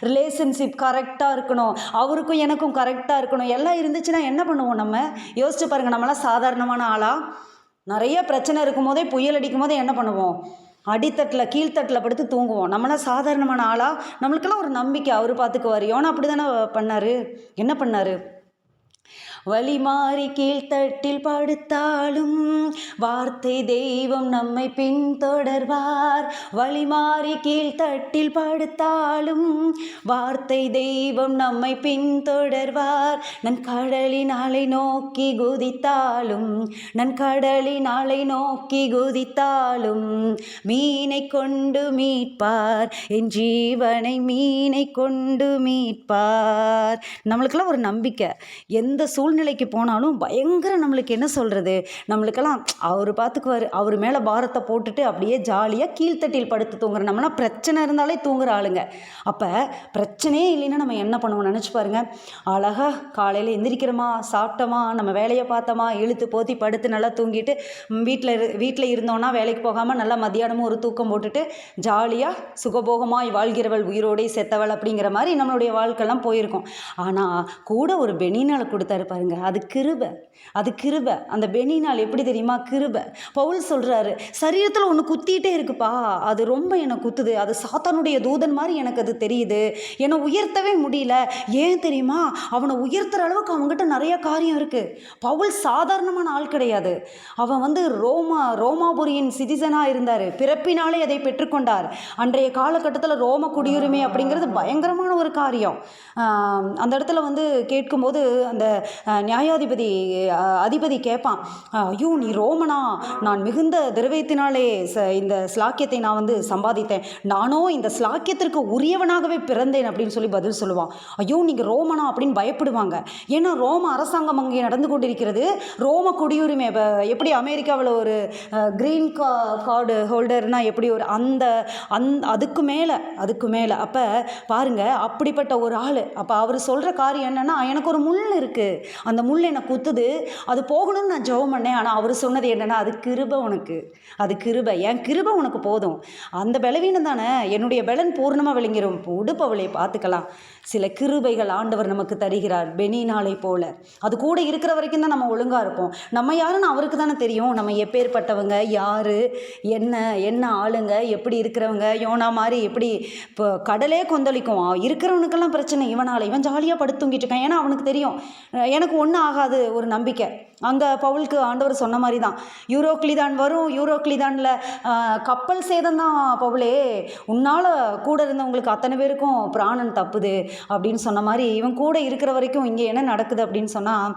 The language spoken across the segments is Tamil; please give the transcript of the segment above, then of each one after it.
ரிலேஷன்ஷிப் கரெக்டாக இருக்கணும். அவருக்கும் எனக்கும் கரெக்டாக இருக்கணும். எல்லாம் இருந்துச்சுன்னா என்ன பண்ணுவோம் நம்ம? யோசிச்சு பாருங்கள் நம்மளாம் சாதாரணமான ஆளாக நிறைய பிரச்சனை இருக்கும் போதே புயல் அடிக்கும் போதே என்ன பண்ணுவோம்? அடித்தட்டில் கீழ்த்தட்டில் படுத்து தூங்குவோம். நம்மளாம் சாதாரணமான ஆளாக நம்மளுக்கெல்லாம் ஒரு நம்பிக்கை. அவர் பார்த்துக்குவார் யோனா அப்படி தானே பண்ணார்? என்ன பண்ணார்? வழி மாறி கீழ்த்தட்டில் படுத்தாலும் வார்த்தை தெய்வம் நம்மை பின்தொடர்வார். வழி மாறி கீழ்த்தட்டில் படுத்தாலும் வார்த்தை தெய்வம் நம்மை பின்தொடர்வார். நன் கடலின் அலை நோக்கி குதித்தாலும் நன் கடலின் அலை நோக்கி குதித்தாலும் மீனை கொண்டு மீட்பார். என் ஜீவனை மீனை கொண்டு மீட்பார். நம்மளுக்கெல்லாம் ஒரு நம்பிக்கை. எந்த சூழ்நிலைக்கு போனாலும் பயங்கர நம்மளுக்கு என்ன சொல்கிறது நம்மளுக்கெல்லாம் அவர் பார்த்துக்குவார் அவர் மேலே பாரத்தை போட்டுட்டு அப்படியே ஜாலியாக கீழ்த்தட்டில் படுத்து தூங்குற நம்மளாம் பிரச்சனை இருந்தாலே தூங்குற ஆளுங்க. அப்போ பிரச்சனையே இல்லைன்னா நம்ம என்ன பண்ணுவோம் நினச்சி பாருங்க. அழகாக காலையில் எந்திரிக்கிறோமா சாப்பிட்டோமா நம்ம வேலையை பார்த்தோமா இழுத்து போத்தி படுத்து நல்லா தூங்கிட்டு வீட்டில் இரு வீட்டில் இருந்தோன்னா வேலைக்கு போகாமல் நல்லா மத்தியானமும் ஒரு தூக்கம் போட்டுட்டு ஜாலியாக சுகபோகமாய் வாழ்கிறவள் உயிரோடே செத்தவள் அப்படிங்கிற மாதிரி நம்மளுடைய வாழ்க்கைலாம் போயிருக்கோம். ஆனால் கூட ஒரு பெனினால் கொடுத்தாரு பாருங்க அது கிருபை. அது கிருபை. அந்த பெனினால் எப்படி தெரியுமா? கிருபை. பவுல் சொல்கிறாரு சரீரத்தில் ஒன்று குத்திட்டே இருக்குப்பா. அது ரொம்ப என்னை குத்துது. அது சாத்தானுடைய தூதன் மாதிரி எனக்கு அது தெரியுது. என்னை உயர்த்தவே முடியல. ஏன் தெரியுமா? அவனை உயர்த்துற அளவுக்கு அவங்ககிட்ட நிறைய காரியம் இருக்குது பவுல் சாதாரணமான ஆள் கிடையாது. அவன் வந்து ரோமா ரோமாபுரியின் சிட்டிசனாக இருந்தார். பிறப்பினாலே அதை பெற்றுக்கொண்டார் அன்றைய காலகட்டத்தில் ரோம குடியுரிமை அப்படிங்கிறது பயங்கரமான ஒரு காரியம். அந்த இடத்துல வந்து கேட்கும்போது அந்த நியாயாதிபதி அதிபதி கேட்பான் ஐயோ நீ ரோமனா? நான் மிகுந்த திரவியத்தினாலே ச இந்த ஸ்லாக்கியத்தை நான் வந்து சம்பாதித்தேன். நானோ இந்த ஸ்லாக்கியத்திற்கு உரியவனாகவே பிறந்தேன் அப்படின்னு சொல்லி பதில் சொல்லுவான். ஐயோ நீங்கள் ரோமனா? அப்படின்னு பயப்படுவாங்க. ஏன்னா ரோம அரசாங்கம் அங்கே நடந்து கொண்டிருக்கிறது. ரோம குடியுரிமை எப்படி அமெரிக்காவில் ஒரு க்ரீன் கா கார்டு ஹோல்டர்னா எப்படி ஒரு அந்த அந் அதுக்கு மேலே அதுக்கு மேலே. அப்போ பாருங்க அப்படிப்பட்ட ஒரு ஆள். அப்போ அவர் சொல்கிற காரியம் என்னென்னா எனக்கு ஒரு முள் இருக்குது அந்த முள் என்னை குத்துது. அது போகணும்னு நான் ஜெபம் பண்ணேன். ஆனால் அவர் சொன்னது என்னென்னா அது கிருபை உனக்கு. அது கிருபை. என் கிருபை உனக்கு போதும். அந்த பலவீனம் தானே? என்னுடைய பலன் பூர்ணமாக விளங்கிடும் உடுப்பவளை பார்த்துக்கலாம். சில கிருபைகள் ஆண்டவர் நமக்கு தருகிறார். பெனினாலை போல. அது கூட இருக்கிற வரைக்கும் தான் நம்ம ஒழுங்காக இருப்போம். நம்ம யாருன்னு அவருக்கு தானே தெரியும். நம்ம எப்பேற்பட்டவங்க யார் என்ன என்ன ஆளுங்க எப்படி இருக்கிறவங்க யோனா மாதிரி எப்படி இப்போ கடலே கொந்தளிக்கும். இருக்கிறவனுக்கெல்லாம் பிரச்சனை. இவனால் இவன் ஜாலியாக படுத்து தூங்கிட்டு இருக்கான். ஏன்னா அவனுக்கு தெரியும். எனக்கு எனக்கு ஒன்றும் ஆகாது ஒரு நம்பிக்கை. அங்கே பவுலுக்கு ஆண்டவர் சொன்ன மாதிரி தான் யூரோக்ளிதான் வரும் யூரோக்ளிதானில் கப்பல் சேதம் தான் பவுலே. உன்னால் கூட இருந்தவங்களுக்கு அத்தனை பேருக்கும் பிராணன் தப்புது அப்படின்னு சொன்ன மாதிரி இவன் கூட இருக்கிற வரைக்கும் இங்கே என்ன நடக்குது அப்படின்னு சொன்னால்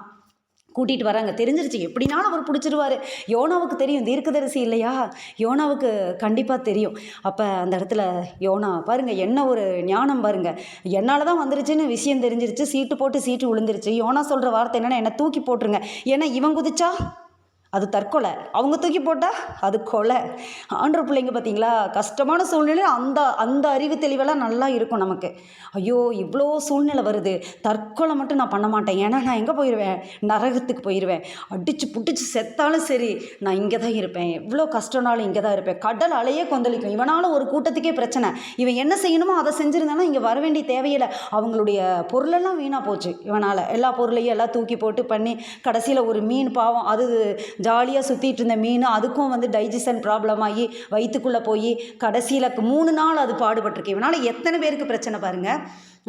கூட்டிகிட்டு வராங்க. தெரிஞ்சிருச்சு. எப்படினாலும் அவர் பிடிச்சிருவாரு. யோனாவுக்கு தெரியும். தீர்க்கதரிசி இல்லையா? யோனாவுக்கு கண்டிப்பாக தெரியும். அப்போ அந்த இடத்துல யோனா பாருங்கள் என்ன ஒரு ஞானம் பாருங்கள் என்னால் தான் வந்துருச்சுன்னு விஷயம் தெரிஞ்சிருச்சு. சீட்டு போட்டு சீட்டு விழுந்துருச்சு யோனா சொல்கிற வார்த்தை என்னென்னா என்னை தூக்கி போட்டுருங்க. ஏன்னா இவன் குதிச்சா அது தற்கொலை. அவங்க தூக்கி போட்டால் அது கொலை. ஆண்டவர் பிள்ளைங்க பார்த்தீங்களா கஷ்டமான சூழ்நிலை. அந்த அந்த அறிவு தெளிவெல்லாம் நல்லா இருக்கும் நமக்கு. ஐயோ இவ்வளோ சூழ்நிலை வருது. தற்கொலை மட்டும் நான் பண்ண மாட்டேன். ஏன்னா நான் எங்கே போயிடுவேன் நரகத்துக்கு போயிடுவேன் அடித்து புட்டிச்சு செத்தாலும் சரி நான் இங்கே தான் இருப்பேன். எவ்வளோ கஷ்டம்னாலும் இங்கே தான் இருப்பேன். கடல் அலையே கொந்தளிக்கும். இவனால் ஒரு கூட்டத்துக்கே பிரச்சனை. இவன் என்ன செய்யணுமோ அதை செஞ்சுருந்தானா இங்கே வர வேண்டிய தேவையில்லை. அவங்களுடைய பொருளெல்லாம் வீணாக போச்சு இவனால். எல்லா பொருளையும் எல்லாம் தூக்கி போட்டு பண்ணி கடைசியில் ஒரு மீன் பாவம். அது ஜாலியாக சுற்றிட்டு இருந்த மீன் அதுக்கும் வந்து டைஜஷன் ப்ராப்ளம் ஆகி வயிற்றுக்குள்ளே போய் கடைசியில் மூணு நாள் அது பாடுபட்டிருக்கு. இவனால் எத்தனை பேருக்கு பிரச்சனை பாருங்கள்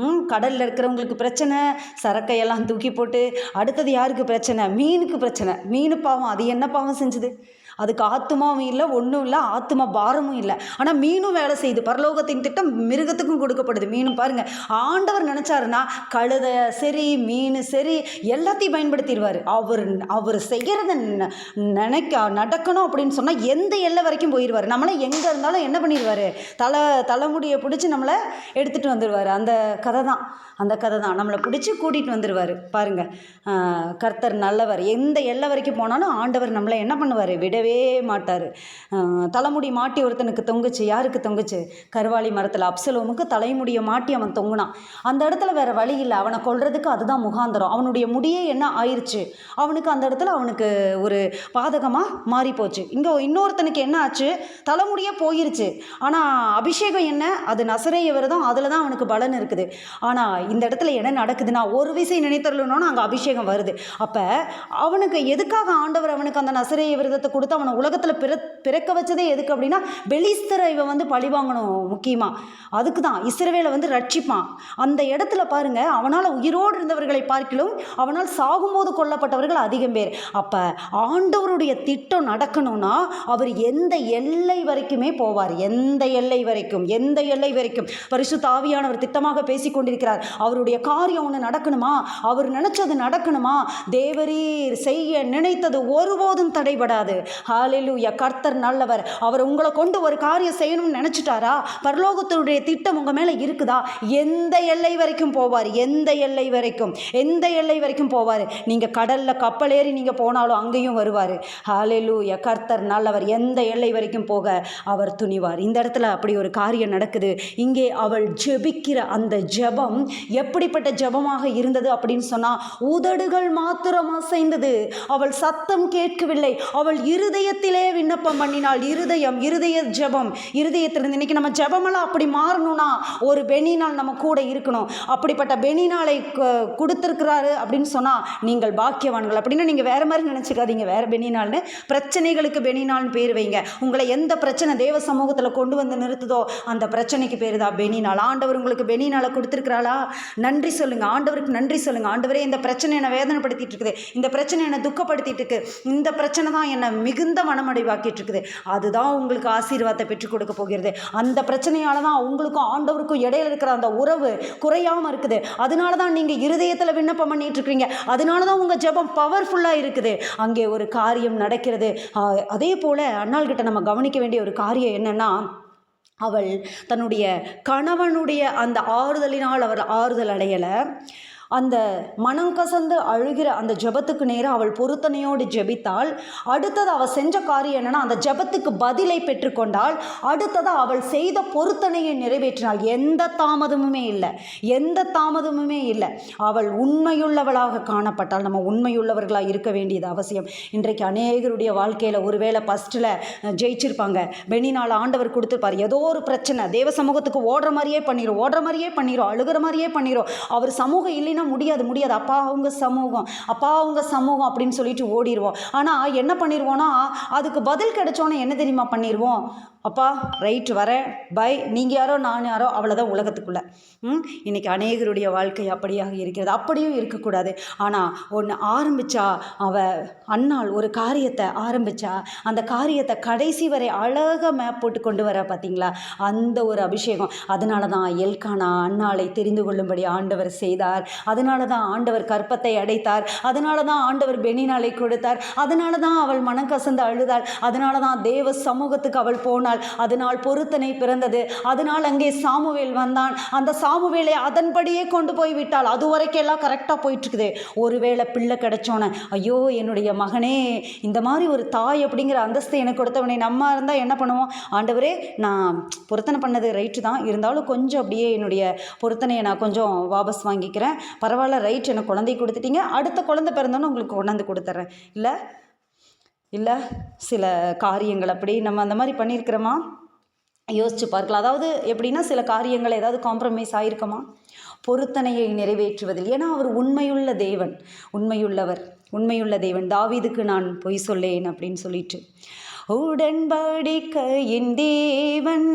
ம் கடலில் இருக்கிறவங்களுக்கு பிரச்சனை சரக்கையெல்லாம் தூக்கி போட்டு அடுத்தது யாருக்கு பிரச்சனை? மீனுக்கு பிரச்சனை. மீன் பாவம் அது என்ன பாவம் செஞ்சுது? அதுக்கு ஆத்துமாவும் இல்லை ஒன்றும் இல்லை ஆத்தும பாரமும் இல்லை. ஆனால் மீனும் வேலை செய்யுது. பரலோகத்தின் திட்டம் மிருகத்துக்கும் கொடுக்கப்படுது. மீனும் பாருங்கள் ஆண்டவர் நினச்சாருன்னா கழுத சரி மீன் சரி எல்லாத்தையும் பயன்படுத்திடுவார். அவர் அவர் செய்கிறத ந- நினைக்க நடக்கணும் அப்படின்னு சொன்னால் எந்த எல்லை வரைக்கும் போயிடுவார். நம்மளை எங்கே இருந்தாலும் என்ன பண்ணிடுவார்? தலை தலைமுடியை பிடிச்சி நம்மளை எடுத்துகிட்டு வந்துடுவார். அந்த கதை தான். அந்த கதை தான். நம்மளை பிடிச்சி கூட்டிகிட்டு வந்துடுவார். பாருங்கள் கர்த்தர் நல்லவர். எந்த எல்லை வரைக்கும் போனாலும் ஆண்டவர் நம்மளை என்ன பண்ணுவார்? விடவே விடவே மாட்டார். தலைமுடி மாட்டி ஒருத்தனுக்கு தொங்குச்சு யாருக்கு தொங்குச்சு? கருவாளி மரத்தில். அப்சலோமுக்கு தலைமுடியை மாட்டி அவன் தொங்குனான். அந்த இடத்துல வேறு வழி இல்லை. அவனை கொள்றதுக்கு அதுதான் முகாந்திரம். அவனுடைய முடியே என்ன ஆயிடுச்சு அவனுக்கு அந்த இடத்துல அவனுக்கு ஒரு பாதகமாக மாறி போச்சு இங்கே இன்னொருத்தனுக்கு என்ன ஆச்சு? தலைமுடியே போயிருச்சு. ஆனால் அபிஷேகம் என்ன? அது நசரைய விரதம் அதில் தான் அவனுக்கு பலன் இருக்குது. ஆனால் இந்த இடத்துல என்ன நடக்குதுன்னா ஒரு விசை நினைத்தரலனோன்னு அங்கே அபிஷேகம் வருது. அப்போ அவனுக்கு எதுக்காக ஆண்டவர் அவனுக்கு அந்த நசரைய விரதத்தை கொடுத்து அவனை உலகத்தில் பிற பிறக்க வச்சதே எதுக்கு அப்படின்னா பெலிஸ்தரை இவன் வந்து பழி வாங்கணும் முக்கியமாக அதுக்கு தான் இஸ்ரவேலை வந்து ரட்சிப்பான். அந்த இடத்துல பாருங்க அவனால் உயிரோடு இருந்தவர்களை பார்க்கிலும் அவனால் சாகும்போது கொல்லப்பட்டவர்கள் அதிகம் பேர். அப்போ ஆண்டவருடைய திட்டம் நடக்கணும்னா அவர் எந்த எல்லை வரைக்குமே போவார். எந்த எல்லை வரைக்கும் எந்த எல்லை வரைக்கும். பரிசு தாவியானவர் திட்டமாக பேசிக் கொண்டிருக்கிறார். அவருடைய காரியம் ஒன்று நடக்கணுமா? அவர் நினைச்சது நடக்கணுமா? தேவரீர் செய்ய நினைத்தது ஒருபோதும் தடைபடாது. ஹாலிலூயா கர்த்தர் நல்லவர். அவர் உங்களை கொண்டு ஒரு காரியம் செய்யணும்னு நினச்சிட்டாரா? பரலோகத்தினுடைய திட்டம் உங்கள் மேலே இருக்குதா? எந்த எல்லை வரைக்கும் போவார்? எந்த எல்லை வரைக்கும்? எந்த எல்லை வரைக்கும் போவார்? நீங்கள் கடலில் கப்பல் ஏறி நீங்கள் போனாலும் அங்கேயும் வருவார். ஹாலிலூயா கர்த்தர் நல்லவர். எந்த எல்லை வரைக்கும் போக அவர் துணிவார். இந்த இடத்துல அப்படி ஒரு காரியம் நடக்குது. இங்கே அவள் ஜெபிக்கிற அந்த ஜெபம் எப்படிப்பட்ட ஜெபமாக இருந்தது அப்படின்னு சொன்னால் உதடுகள் மாத்திரம் அசைந்தது. அவள் சத்தம் கேட்கவில்லை. அவள் இரு இருதயத்திலே விண்ணப்பம் பண்ணினால் இருதயம் இருதய ஜெபம். இருதயத்திலிருந்து இன்னைக்கு நம்ம ஜெபமெல்லாம் அப்படி மாறணும்னா ஒரு பெனினால் நம்ம கூட இருக்கணும். அப்படிப்பட்ட பெனினாலை கு- கொடுத்திருக்கிறாரு அப்படின்னு சொன்னால் நீங்கள் பாக்கியவான்கள். அப்படின்னு நீங்கள் வேறு மாதிரி நினச்சிக்காதீங்க. வேறு பெனி பெனினால்னு பிரச்சனைகளுக்கு பெனினால்னு பேர் வைங்க. உங்களை எந்த பிரச்சனை தேவ சமூகத்தில் கொண்டு வந்து நிறுத்துதோ அந்த பிரச்சனைக்கு பேர் தான் பெனினால் ஆண்டவர் உங்களுக்கு பெனினாலை கொடுத்துருக்கிறாளா நன்றி சொல்லுங்கள் ஆண்டவருக்கு நன்றி சொல்லுங்கள் ஆண்டவரே இந்த பிரச்சனை என்னை வேதனைப்படுத்திட்டு இருக்குது. இந்த பிரச்சனை என்னை துக்கப்படுத்திட்டு இருக்கு. இந்த பிரச்சனை தான் என்னை மிக மிகுந்த மனமடைவாக்கிட்டு இருக்குது அதுதான் உங்களுக்கு ஆசீர்வாதத்தை பெற்றுக் கொடுக்க போகிறது. அந்த பிரச்சனையால தான் உங்களுக்கும் ஆண்டவருக்கும் இடையில இருக்கிற அந்த உறவு குறையாம இருக்குது. அதனால தான் நீங்க இருதயத்தில் விண்ணப்பம் பண்ணிட்டு இருக்கிறீங்க அதனால தான் உங்க ஜெபம் பவர்ஃபுல்லாக இருக்குது. அங்கே ஒரு காரியம் நடக்கிறது. அதே போல அண்ணாள்கிட்ட நம்ம கவனிக்க வேண்டிய ஒரு காரியம் என்னன்னா அவள் தன்னுடைய கணவனுடைய அந்த ஆறுதலினால் அவர் ஆறுதல் அடையலை. அந்த மனம் கசந்து அழுகிற அந்த ஜெபத்துக்கு நேராக அவள் பொருத்தனையோடு ஜபித்தாள். அடுத்தது அவள் செஞ்ச காரியம் என்னன்னா அந்த ஜெபத்துக்கு பதிலை பெற்றுக்கொண்டாள் அடுத்ததாக அவள் செய்த பொருத்தனையை நிறைவேற்றினாள். எந்த தாமதமுமே இல்லை. எந்த தாமதமுமே இல்லை. அவள் உண்மையுள்ளவளாக காணப்பட்டால் நம்ம உண்மையுள்ளவர்களாக இருக்க வேண்டியது அவசியம். இன்றைக்கு அநேகருடைய வாழ்க்கையில் ஒருவேளை ஃபஸ்ட்டில் ஜெயிச்சிருப்பாங்க. பெனினால் ஆண்டவர் கொடுத்துருப்பார். ஏதோ ஒரு பிரச்சனை. தேவ சமூகத்துக்கு ஓடுற மாதிரியே பண்ணிடும் ஓடுற மாதிரியே பண்ணிடும் அழுகிற மாதிரியே பண்ணிடும் அவர் சமூகம் இல்லைன்னா முடியாது முடியாது. அப்பா அவங்க சமூகம். அப்பா அவங்க சமூகம் அப்படின்னு சொல்லிட்டு ஓடிடுவோம் ஆனால் என்ன பண்ணிடுவோன்னா அதுக்கு பதில் கிடைச்சோன்னே என்ன தெரியுமா பண்ணிடுவோம் அப்பா ரைட் வரேன் பை நீங்கள் யாரோ நான் யாரோ அவ்வளோதான் உலகத்துக்குள்ளே. ம்? இன்றைக்கி அநேகருடைய வாழ்க்கை அப்படியாக இருக்கிறது. அப்படியும் இருக்கக்கூடாது. ஆனால் ஒன்று ஆரம்பிச்சா அவ அண்ணாள் ஒரு காரியத்தை ஆரம்பித்தா அந்த காரியத்தை கடைசி வரை அழகாக மேப் போட்டு கொண்டு வர பார்த்தீங்களா அந்த ஒரு அபிஷேகம். அதனால தான் எல்கானா அண்ணாளை தெரிந்து கொள்ளும்படி ஆண்டவர் செய்தார். அதனால தான் ஆண்டவர் கற்பத்தை அடைத்தார். அதனால தான் ஆண்டவர் பெனினாலை கொடுத்தார். அதனால தான் அவள் மனம் கசந்து அழுதாள். அதனால தான் தேவ சமூகத்துக்கு அவள் போனாள் அதனால் பொருத்தனை பிறந்தது. அதனால் அங்கே சாமுவேல் வந்தான். அந்த சாமுவேலை அதன்படியே கொண்டு போய் விட்டாள். அது வரைக்கும் எல்லாம் கரெக்டாக போயிட்டு இருக்குது ஒருவேளை பிள்ளை கிடச்சோன்னே ஐயோ என்னுடைய மகனே இந்த மாதிரி ஒரு தாய் அப்படிங்கிற அந்தஸ்து எனக்கு கொடுத்தவனே நம்ம இருந்தால் என்ன பண்ணுவோம்? ஆண்டவரே நான் பொருத்தனை பண்ணது ரைட்டு தான். இருந்தாலும் கொஞ்சம் அப்படியே என்னுடைய பொருத்தனையை நான் கொஞ்சம் வாபஸ் வாங்கிக்கிறேன். பரவாயில்ல ரைட் எனக்கு குழந்தை கொடுத்துட்டீங்க. அடுத்த குழந்தை பிறந்தோன்னு உங்களுக்கு கொண்டாந்து கொடுத்துட்றேன். இல்லை இல்லை சில காரியங்கள் அப்படி நம்ம அந்த மாதிரி பண்ணியிருக்கிறோமா? யோசிச்சு பார்க்கலாம். அதாவது எப்படின்னா சில காரியங்கள் ஏதாவது காம்ப்ரமைஸ் ஆகிருக்குமா பொருத்தனையை நிறைவேற்றுவதில். ஏன்னா அவர் உண்மையுள்ள தேவன் உண்மையுள்ளவர் உண்மையுள்ள தேவன். தாவிதுக்கு நான் பொய் சொல்லேன் அப்படின்னு சொல்லிட்டு. உடன்படிக்கையின் தேவன்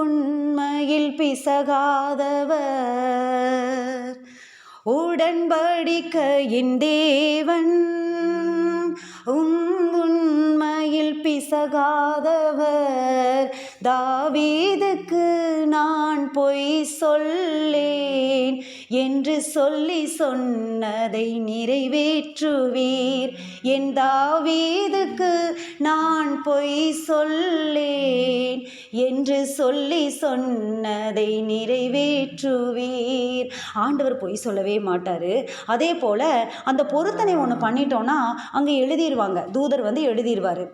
உண்மையில் பிசகாதவர். உடன்படிக்கையின் தேவன் உண்மையில் பிசகாதவர். தாவீதுக்கு நான் பொய் சொல்லேன். என்று சொல்லி சொன்னதை நிறைவேற்றுவீர். என் தாவீதுக்கு நான் பொய் சொல்லேன் என்று சொல்லி சொன்னதை நிறைவேற்றுவீர். ஆண்டவர் பொய் சொல்லவே மாட்டார். அதே போல் அந்த பொருத்தனை ஒன்று பண்ணிட்டோன்னா அங்கே எழுதிடுவாங்க தூதர் வந்து எழுதிடுவார்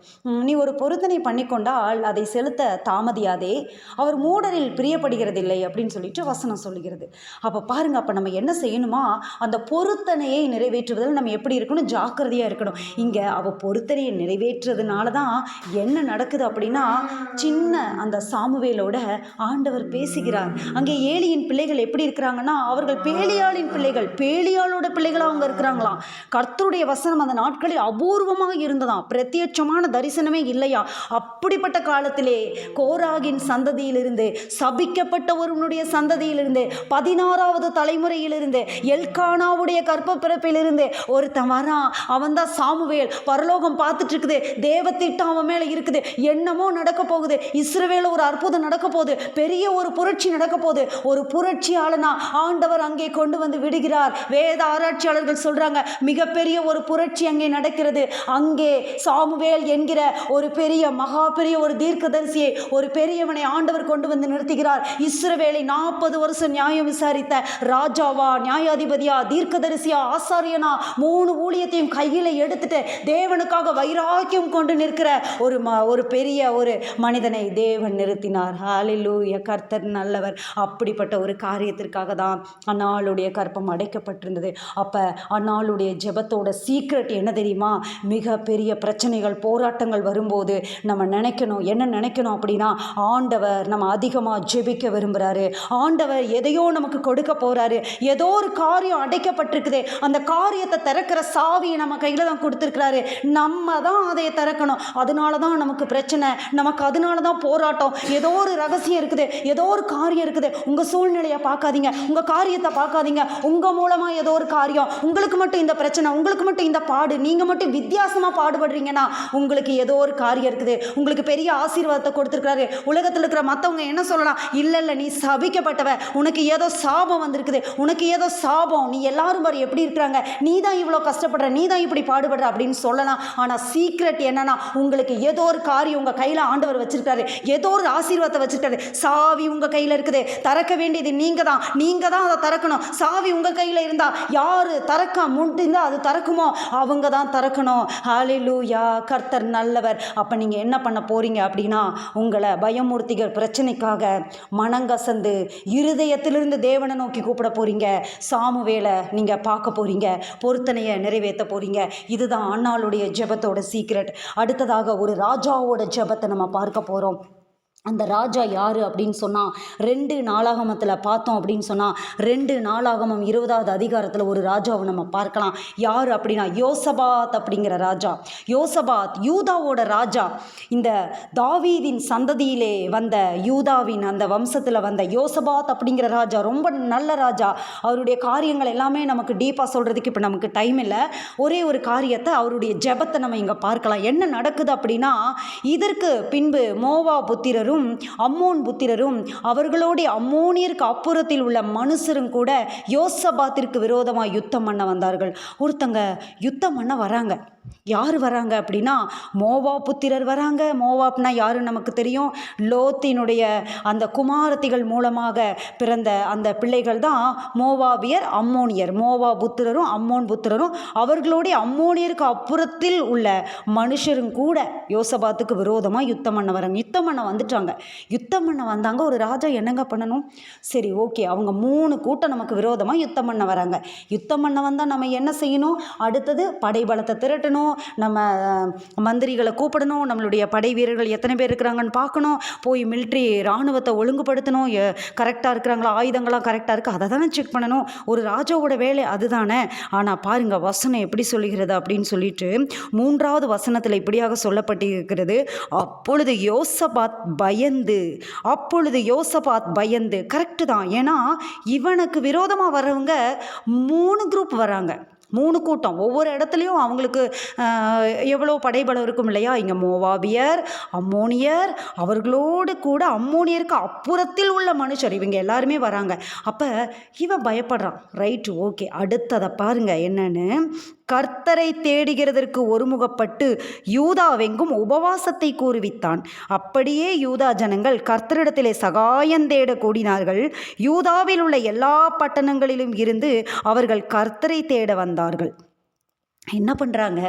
நீ ஒரு பொருத்தனை பண்ணிக்கொண்டால் அதை செலுத்த தாமதியாதே. அவர் மூடரில் பிரியப்படுகிறதில்லை அப்படின்னு சொல்லிட்டு வசனம் சொல்லுகிறது. அப்போ பாருங்க அப்போ நம்ம என்ன செய்யணுமா? அந்த பொருத்தனையை நிறைவேற்றுவதில் நம்ம எப்படி இருக்கணும்? ஜாக்கிரதையாக இருக்கணும். இங்கே அவள் பொருத்தனையை நிறைவேற்றுறதுனால தான் என்ன நடக்குது அப்படின்னா சின்ன அந்த சாமுவேலோட ஆண்டவர் பேசுகிறார். அங்கே ஏலியின் பிள்ளைகள் எப்படி இருக்கிறாங்கன்னா அவர்கள் பேலியாளின் பிள்ளைகள் பேலியாளோட பிள்ளைகளாக அவங்க இருக்கிறாங்களாம். கர்த்தருடைய வசனம் அந்த நாட்களில் அபூர்வமாக இருந்ததாம். பிரத்யட்சமான தரிசனமே இல்லையா? அப்படிப்பட்ட காலத்திலே கோராகின் சந்ததியிலிருந்து சபிக்கப்பட்ட ஒருவனுடைய சந்ததியிலிருந்து பதினாறாவது தலைமுறையிலிருந்து எல்கானாவுடைய கற்ப பிறப்பிலிருந்து ஒருத்தன் வரான் அவன் தான் சாமுவேல் பரலோகம் பார்த்துட்டு இருக்குது தேவ திட்டம் அவன் மேலே இருக்குது என்னமோ நடக்க போகுது இஸ்ரவேல ஒரு அற்புதம் நடக்க போகுது பெரிய ஒரு புரட்சி நடக்க போகுது ஒரு புரட்சியாளனா ஆண்டவர் அங்கே கொண்டு வந்து விடுகிறார். வேத ஆராய்ச்சியாளர்கள் சொல்றாங்க மிகப்பெரிய ஒரு புரட்சி அங்கே நடக்கிறது. அங்கே சாமுவேல் என்கிற ஒரு பெரிய மகா பெரிய ஒரு தீர்க்கதரிசியை ஒரு பெரியவனை ஆண்டவர் கொண்டு வந்து நிறுத்துகிறார். இஸ்ரவேலை நாற்பது வருஷம் நியாயம் விசாரித்த ராஜாவா நியாயாதிபதியா தீர்க்கதரிசியா ஆசாரியனா மூணு ஊழியத்தையும் கையில் எடுத்துட்டு தேவனுக்காக வைராக்கியம் கொண்டு நிற்கிற ஒரு ம ஒரு பெரிய ஒரு மனிதனை தேவன் நிறுத்தினார். ஹாலிலூய கர்த்தர் நல்லவர். அப்படிப்பட்ட ஒரு காரியத்திற்காக தான் அண்ணாளுடைய கற்பம் அடைக்கப்பட்டிருந்தது. அப்போ அண்ணாளுடைய ஜெபத்தோட சீக்ரெட் என்ன தெரியுமா? மிக பெரிய பிரச்சனைகள் போராட்டங்கள் வரும்போது நம்ம நினைக்கணும் என்ன நினைக்கணும் அப்படின்னா ஆண்டவர் நம்ம அதிகமாக ஜெபிக்க விரும்புகிறாரு ஆண்டவர் எதையோ நமக்கு கொடுக்க போகிறாரு ஏதோ ஒரு காரியம் அடைக்கப்பட்டிருக்குது. அந்த காரியத்தை திறக்கிற சாவியை நம்ம கையில் தான் கொடுத்துருக்கிறாரு. நம்ம தான் அதை திறக்கணும். அதனால தான் நமக்கு பிரச்சனை. நமக்கு அதனால தான் போராட்டம். ஏதோ ஒரு ரகசியம் இருக்குது. ஏதோ ஒரு காரியம் இருக்குது. உங்கள் சூழ்நிலையை பார்க்காதீங்க. உங்கள் காரியத்தை பார்க்காதீங்க. உங்கள் மூலமாக ஏதோ ஒரு காரியம். உங்களுக்கு மட்டும் இந்த பிரச்சனை உங்களுக்கு மட்டும் இந்த பாடு நீங்கள் மட்டும் வித்தியாசமாக பாடுபடுறீங்கன்னா உங்களுக்கு ஏதோ ஒரு காரியம் இருக்குது. உங்களுக்கு பெரிய ஆசீர்வாதத்தை கொடுத்துருக்காரு உலகத்தில் இருக்கிற மற்றவங்க என்ன சொல்லலாம்? இல்லை இல்லை நீ சபிக்கப்பட்டவ. உனக்கு ஏதோ சாபம் வந்திருக்குது. உனக்கு ஏதோ சாபம். நீ எல்லாரும் பாரு எப்படி இருக்கிறாங்க. நீ தான் இவ்வளோ கஷ்டப்படுற. நீ தான் இப்படி பாடுபடுற அப்படின்னு சொல்லலாம். ஆனால் சீக்ரெட் என்னன்னா உங்களுக்கு ஏதோ ஒரு காரியம் உங்கள் கையில் ஆண்டவர் வச்சிருக்காரு. ஏதோ ஒரு ஆசீர்வாதத்தை வச்சிருக்காரு. சாவி உங்கள் கையில் இருக்குது. திறக்க வேண்டியது நீங்கள் தான். நீங்கள் தான் அதை திறக்கணும். சாவி உங்கள் கையில் இருந்தால் யார் திறக்க? முடிந்தா அது திறக்குமோ? அவங்க தான் திறக்கணும். ஹாலிலூயா கர்த்தர் நல்லவர். அப்போ நீங்கள் என்ன பண்ண போறீங்க அப்படின்னா உங்களை பயமூர்த்திகள் பிரச்சனைக்காக மனங்கசந்து இருதயத்திலிருந்து தேவனை நோக்கி கூப்பிட போறீங்க. சாமுவேலை நீங்கள் பார்க்க போறீங்க. பொருத்தனையை நிறைவேற்ற போறீங்க. இதுதான் அண்ணாளுடைய ஜெபத்தோட சீக்ரெட் அடுத்ததாக ஒரு ராஜாவோட ஜெபத்தை நம்ம பார்க்க போகிறோம் அந்த ராஜா யார் அப்படின்னு சொன்னால் ரெண்டு நாளாகமத்தில் பார்த்தோம் அப்படின்னு சொன்னால் ரெண்டு நாளாகமம் இருபதாவது அதிகாரத்தில் ஒரு ராஜாவை நம்ம பார்க்கலாம். யார் அப்படின்னா யோசபாத் அப்படிங்கிற ராஜா. யோசபாத் யூதாவோட ராஜா. இந்த தாவீதின் சந்ததியிலே வந்த யூதாவின் அந்த வம்சத்தில் வந்த யோசபாத் அப்படிங்கிற ராஜா ரொம்ப நல்ல ராஜா. அவருடைய காரியங்கள் எல்லாமே நமக்கு டீப்பாக சொல்கிறதுக்கு இப்போ நமக்கு டைம் இல்லை. ஒரே ஒரு காரியத்தை அவருடைய ஜெபத்தை நம்ம இங்கே பார்க்கலாம். என்ன நடக்குது அப்படின்னா இதற்கு பின்பு மோவா புத்திரரும் அம்மோன் புத்திரரும் அவர்களோடைய அம்மோனியருக்கு அப்புறத்தில் உள்ள மனுஷரும் கூட யோசபாத்திற்கு விரோதமாக யுத்தம் பண்ண வந்தார்கள். ஒருத்தங்க யுத்தம் பண்ண வராங்க. யார் வராங்க அப்படின்னா மோவா புத்திரர் வராங்க. மோவாப்னா யாருன்னு நமக்கு தெரியும்? லோத்தினுடைய அந்த குமாரத்திகள் மூலமாக பிறந்த அந்த பிள்ளைகள் தான் மோவாபியர் அம்மோனியர். மோவா புத்திரரும் அம்மோன் புத்திரரும் அவர்களுடைய அம்மோனியருக்கு அப்புறத்தில் உள்ள மனுஷரும் கூட யோசபாத்துக்கு விரோதமாக யுத்தம் பண்ண வராங்க. யுத்தம் பண்ண வந்துட்டாங்க. யுத்தம் பண்ண வந்தாங்க. ஒரு ராஜா என்னங்க பண்ணணும்? சரி ஓகே. அவங்க மூணு கூட்டம் நமக்கு விரோதமாக யுத்தம் பண்ண வராங்க. யுத்தம் பண்ண வந்தால் நம்ம என்ன செய்யணும்? அடுத்தது படைபலத்தை திரட்டணும். நம்ம மந்திரிகளை கூப்பிடணும். நம்மளுடைய படை வீரர்கள் எத்தனை பேர் இருக்கிறாங்கன்னு பார்க்கணும். போய் மிலிட்ரி இராணுவத்தை ஒழுங்குபடுத்தணும். கரெக்டாக இருக்கிறாங்களா? ஆயுதங்களாம் கரெக்டாக இருக்குது அதை தானே செக் பண்ணணும். ஒரு ராஜாவோட வேலை அதுதானே. ஆனால் பாருங்க வசனம் எப்படி சொல்லுகிறது அப்படின்னு சொல்லிட்டு மூன்றாவது வசனத்தில் இப்படியாக சொல்லப்பட்டிருக்கிறது. அப்பொழுது யோசபாத் பயந்து அப்பொழுது யோசபாத் பயந்து கரெக்டு தான். ஏன்னா இவனுக்கு விரோதமாக வரவங்க மூணு குரூப் வராங்க மூணு கூட்டம். ஒவ்வொரு இடத்துலையும் அவங்களுக்கு எவ்வளோ படைபலம் இருக்கும் இல்லையா? இங்கே மோவாபியர் அம்மோனியர் அவர்களோடு கூட அம்மோனியருக்கு அப்புறத்தில் உள்ள மனுஷர். இவங்க எல்லாருமே வராங்க. அப்போ இவன் பயப்படுறான். Right okay. அடுத்ததை பாருங்கள் என்னன்னு. கர்த்தரை தேடுகிறதற்கு ஒருமுகப்பட்டு யூதாவெங்கும் உபவாசத்தை கூறுவித்தான். அப்படியே யூதா ஜனங்கள் கர்த்தரிடத்திலே சகாயம் தேட கூடினார்கள் யூதாவில் உள்ள எல்லா பட்டணங்களிலும் இருந்து அவர்கள் கர்த்தரை தேட வந்தார்கள். என்ன பண்ணுறாங்க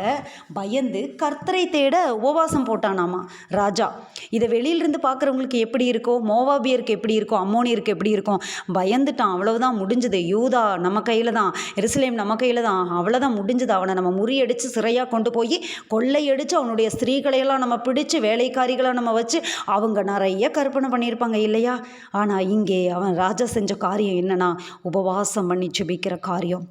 பயந்து கர்த்தரை தேட உபவாசம் போட்டானாமா? ராஜா. இதை வெளியிலிருந்து பார்க்குறவங்களுக்கு எப்படி இருக்கோ மோவாபியருக்கு எப்படி இருக்கும் அம்மோனியருக்கு எப்படி இருக்கும் பயந்துட்டான். அவ்வளவுதான் முடிஞ்சது. யூதா நம்ம கையில் தான் எருசலேம் நம்ம கையில் தான் அவ்வளோதான் முடிஞ்சது. அவனை நம்ம முறியடித்து சிறையாக கொண்டு போய் கொள்ளையடித்து அவனுடைய ஸ்திரீகளையெல்லாம் நம்ம பிடிச்சு வேலைக்காரிகளை நம்ம வச்சு அவங்க நிறைய கற்பனை பண்ணியிருப்பாங்க இல்லையா? ஆனால் இங்கே அவன் ராஜா செஞ்ச காரியம் என்னன்னா உபவாசம் பண்ணி சுபிக்கிற காரியம்.